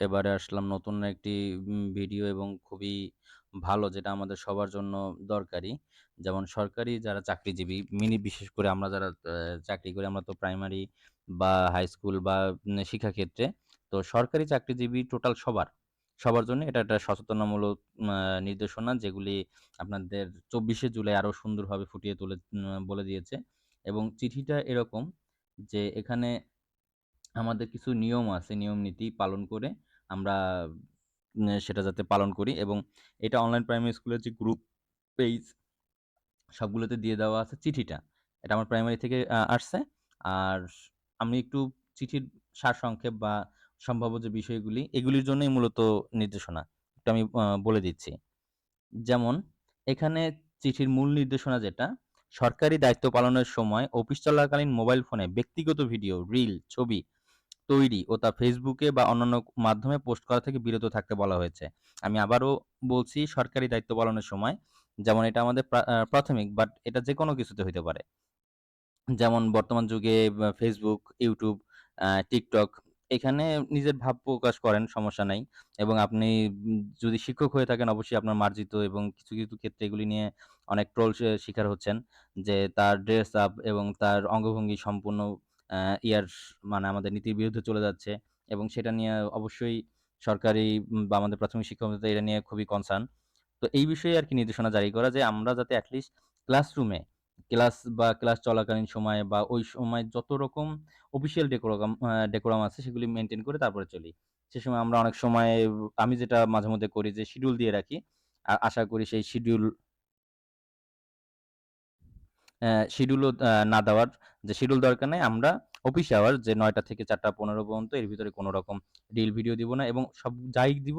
এবারে আসলাম নতুন একটি ভিডিও এবং খুবই ভালো যেটা আমাদের সবার জন্য দরকারি। যেমন সরকারি যারা চাকরিজীবী মিনি বিশেষ করে আমরা যারা চাকরি করি আমরা তো প্রাইমারি বা হাই স্কুল বা শিক্ষাক্ষেত্রে। তো সরকারি চাকরিজীবী টোটাল সবার, সবার জন্য এটা একটা সচেতনামূলক নির্দেশনা যেগুলি আপনাদের ২৪শে জুলাই আরও সুন্দরভাবে ফুটিয়ে তুলে বলে দিয়েছে। এবং চিঠিটা এরকম যে এখানে আমাদের কিছু নিয়ম আছে, নিয়ম নীতি পালন করে আমরা সেটা যাতে পালন করি এবং এটা অনলাইন প্রাইমারি স্কুলের যে গ্রুপ পেজ সবগুলোতে দিয়ে দেওয়া আছে চিঠিটা। এটা আমার প্রাইমারি থেকে আসছে। আর আমি একটু চিঠির সারসংক্ষেপ বা সম্ভাব্য যে বিষয়গুলি এগুলির জন্যই মূলত নির্দেশনা। এটা আমি বলে দিচ্ছি। যেমন এখানে চিঠির মূল নির্দেশনা যেটা, সরকারি দায়িত্ব পালনের সময় অফিস চলাকালীন মোবাইল ফোনে ব্যক্তিগত ভিডিও, রিল, ছবি তৈরি ও তা ফেসবুকে বা অন্যান্য মাধ্যমে পোস্ট করা থেকে বিরত থাকতে বলা হয়েছে। আমি আবারও বলছি সরকারি দায়িত্ব পালনের সময় যেমন এটা আমাদের প্রাথমিক বাট এটা যে কোনো কিছুতে হইতে পারে। যেমন বর্তমান যুগে ফেসবুক ইউটিউব টিকটক এখানে নিজের ভাব প্রকাশ করেন সমস্যা নাই। এবং আপনি যদি শিক্ষক হয়ে থাকেন অবশ্যই আপনার মার্জিত এবং কিছু, কিছু ক্ষেত্রে এগুলি নিয়ে অনেক ট্রোল শিকার হচ্ছেন। যে তার ড্রেস আপ এবং তার অঙ্গভঙ্গি সম্পূর্ণ ইয়ার মানে আমাদের নীতির বিরুদ্ধে চলে যাচ্ছে এবং সেটা নিয়ে অবশ্যই সরকারি বা আমাদের প্রাথমিক শিক্ষা মন্ত্রী এটা নিয়ে খুবই কনসার্ন। তো এই বিষয়ে আর কি নির্দেশনা জারি করা যে আমরা যাতে অ্যাটলিস্ট ক্লাসরুমে ক্লাস বা ক্লাস চলাকালীন সময়ে বা ওই সময় যত রকম অফিসিয়াল ডেকোরাম ডেকোরাম আছে সেগুলি মেনটেন করে তারপরে চলি। সে সময় আমরা অনেক সময়, আমি যেটা মাঝে মধ্যে করি যে শিডিউল দিয়ে রাখি। আ আশা করি সেই শিডিউল শিডিউলও না দেওয়ার যে শিডিউল দরকার নাই। আমরা অফিস আওয়ার যে ৯ঃ০০ থেকে ৪ঃ১৫ পর্যন্ত এর ভিতরে কোন রকম রিল ভিডিও দিব না এবং সব যাই দিব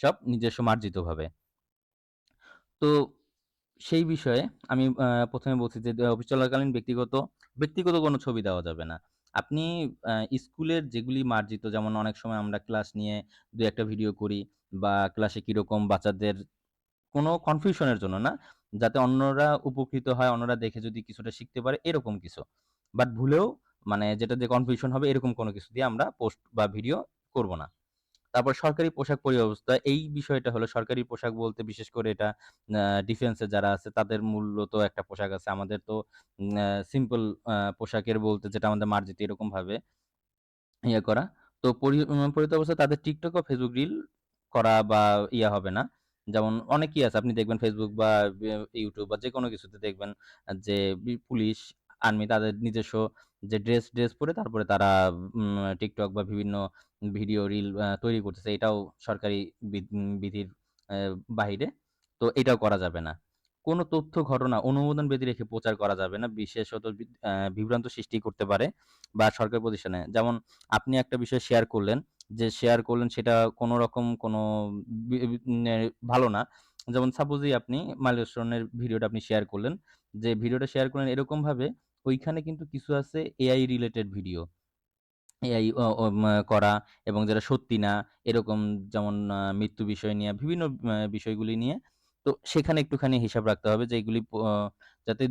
সব নিজস্ব মার্জিতভাবে। তো সেই বিষয়ে আমি ১ম বলছি যে, অফিস চলাকালীন ব্যক্তিগত, ব্যক্তিগত কোনো ছবি দেওয়া যাবে না। আপনি স্কুলের যেগুলি মার্জিত যেমন অনেক সময় আমরা ক্লাস নিয়ে দু একটা ভিডিও করি বা ক্লাসে কীরকম বাচ্চাদের কোনো কনফিউশন এর জন্য না। যাতে অন্যরা উপকৃত হয়, অন্যরা দেখে যদি কিছুটা শিখতে পারে এরকম কিছু। বাট ভুলেও মানে যেটা দিয়ে কনফিউশন হবে এরকম কোনো কিছু দিয়ে আমরা পোস্ট বা ভিডিও করব না। তারপর সরকারি পোশাক পরিব্যবস্থা। এই বিষয়টা হলো সরকারি পোশাক বলতে বিশেষ করে এটা ডিফেন্সে যারা আছে তাদের মূলত একটা পোশাক আছে। আমাদের তো সিম্পল পোশাকের বলতে যেটা আমাদের মার্জিত এরকমভাবে ইয়ে করা। তো পরি অবস্থা তাদের টিকটক ও Facebook রিল করা বা ইয়া হবে না। যেমন অনেকেই আছে আপনি দেখবেন ফেসবুক বা ইউটিউব বা যে কোনো কিছুতে দেখবেন যে পুলিশ, আর্মি তাদের নিজস্ব যে ড্রেস, ড্রেস পরে তারপরে তারা টিকটক বা বিভিন্ন ভিডিও রিল তৈরি করতেছে। এটাও সরকারি বিধির বাহিরে। তো এটাও করা যাবে না। কোন তথ্য, ঘটনা অনুমোদন ব্যতি রেখে প্রচার করা যাবে না। বিশেষত বিভ্রান্ত সৃষ্টি করতে পারে বা সরকারি প্রতিষ্ঠানে। যেমন আপনি একটা বিষয় শেয়ার করলেন, যে শেয়ার করলেন সেটা কোন রকম কোনো বি বি নে ভালো না। যেমন সাপোজই আপনি মাইলস্টোনের ভিডিওটা আপনি শেয়ার করলেন। যে ভিডিওটা শেয়ার করলেন এরকমভাবে ওইখানে কিন্তু কিছু আছে এআই রিলেটেড ভিডিও। এআই করা এবং যেটা সত্যি না এরকম যেমন মৃত্যু বিষয় নিয়ে বিভিন্ন বিষয়গুলি নিয়ে তো সেখানে একটুখানি হিসাব রাখতে হবে যে এগুলি যাতে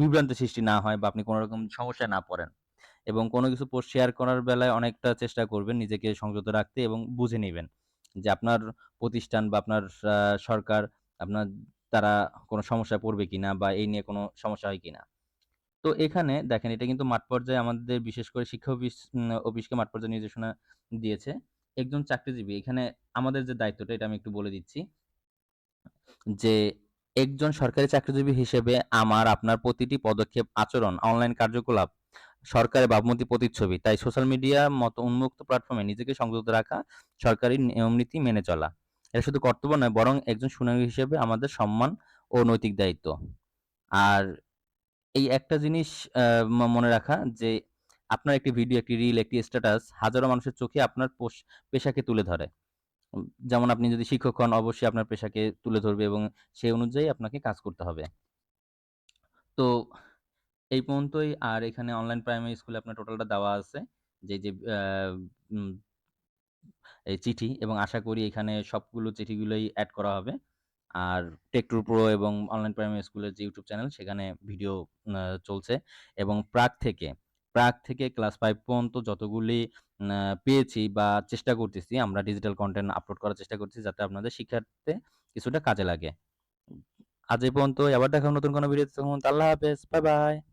বিভ্রান্তি সৃষ্টি না হয় বা আপনি কোন রকম সমস্যায় না পড়েন। এবং কোনো কিছু পোস্ট শেয়ার করার বেলায় অনেকটা চেষ্টা করবেন নিজেকে সংযত রাখতে এবং বুঝে নেবেন যে আপনার প্রতিষ্ঠান বা আপনার সরকার, আপনার তারা কোনো সমস্যায় পড়বে কিনা বা এই নিয়ে কোনো সমস্যা হয় কিনা। তো এখানে দেখেন এটা কিন্তু মাঠ পর্যায়ে আমাদের বিশেষ করে শিক্ষা অফিস অফিসকে মাঠ পর্যায়ে নির্দেশনা দিয়েছে। একজন চাকরিজীবী, এখানে আমাদের যে দায়িত্বটা এটা আমি একটু বলে দিচ্ছি। যে একজন সরকারি চাকরিজীবী হিসেবে আমার আপনার প্রতিটি পদক্ষেপ, আচরণ, অনলাইন কার্যকলাপ সরকারের ভাবমূর্তি প্রতিচ্ছবি। তাই সোশ্যাল মিডিয়া মতো উন্মুক্ত প্ল্যাটফর্মে নিজেকে সংযুক্ত রাখা, সরকারি নিয়ম নীতি মেনে চলা। এটা শুধু কর্তব্য নয় বরং একজন সুনাগরিক হিসেবে আমাদের সম্মান ও নৈতিক দায়িত্ব। আর এই একটা জিনিস মনে রাখা যে আপনার একটি ভিডিও, একটি রিল, একটি স্ট্যাটাস হাজারো মানুষের চোখে আপনার পেশাকে তুলে ধরে। যেমন আপনি যদি শিক্ষক হন অবশ্যই আপনার পেশাকে তুলে ধরবে এবং সেই অনুযায়ী আপনাকে কাজ করতে হবে। তো এই পর্যন্তই আর এখানে অনলাইন প্রাইমারি স্কুলে আপনার টোটালটা দেওয়া আছে। যে, যে এই চিঠি এবং আশা করি এখানে সবগুলো চিঠিগুলোই অ্যাড করা হবে। আর টেক2 প্রো এবং অনলাইন প্রাইমারি স্কুলের যে ইউটিউব চ্যানেল সেখানে ভিডিও চলছে এবং প্রাক থেকে প্রাক থেকে ক্লাস ফাইভ পর্যন্ত যতগুলি পেয়েছি বা চেষ্টা করতেছি আমরা ডিজিটাল কন্টেন্ট আপলোড করার চেষ্টা করছি যাতে আপনাদের শিক্ষার্থে কিছুটা কাজে লাগে। আজ এই পর্যন্ত আবার দেখা নতুন কোনো ভিডিওতে আল্লাহ হাফেজ। Bye, bye.